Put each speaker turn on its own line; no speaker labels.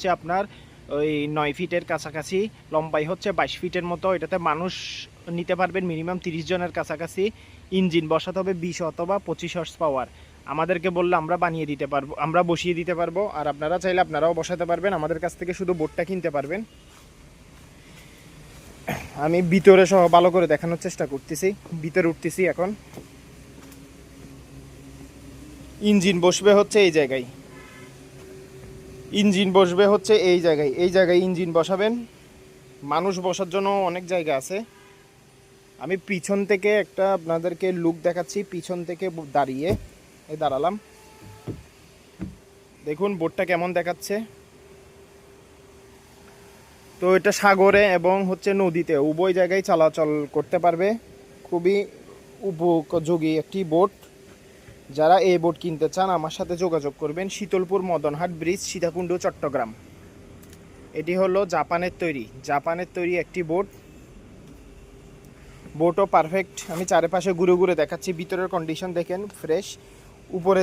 হচ্ছে আপনার ওই নয় ফিটের কাছাকাছি, লম্বাই হচ্ছে বাইশ ফিটের মতো। এটাতে মানুষ নিতে পারবেন মিনিমাম তিরিশ জনের কাছাকাছি ইঞ্জিন বসাতে হবে বিশ অথবা পঁচিশ হর্স পাওয়ার। আমাদেরকে বললে আমরা বানিয়ে দিতে পারব, আমরা বসিয়ে দিতে পারব। আর আপনারা চাইলে আপনারাও বসাতে পারবেন। আমাদের কাছ থেকে শুধু বোর্ডটা কিনতে পারবেন। আমি ভিতরে সহ ভালো করে দেখানোর চেষ্টা করতেছি। ভিতরে উঠতেছি এখন। ইঞ্জিন বসবে হচ্ছে এই জায়গায়। ইঞ্জিন বসবে হচ্ছে এই জায়গায়। এই জায়গায় ইঞ্জিন বসাবেন। মানুষ বসার জন্য অনেক জায়গা আছে। আমি পিছন থেকে একটা আপনাদেরকে লুক দেখাচ্ছি। পিছন থেকে দাঁড়িয়ে এই দাঁড়ালাম। দেখুন বোটটা কেমন দেখাচ্ছে। তো এটা সাগরে এবং হচ্ছে নদীতে উভয় জায়গায় চলাচল করতে পারবে। খুবই উপযোগী একটি বোট যারা এই বোট কিনতে চান, আমার সাথে যোগাযোগ করবেন শীতলপুর মদনহাট ব্রিজ সীতাকুণ্ড, চট্টগ্রাম। এটি হলো জাপানের তৈরি জাপানের তৈরি একটি বোট বোটও পারফেক্ট আমি চারিপাশে ঘুরে ঘুরে দেখাচ্ছি, ভিতরের কন্ডিশন দেখেন ফ্রেশ উপরে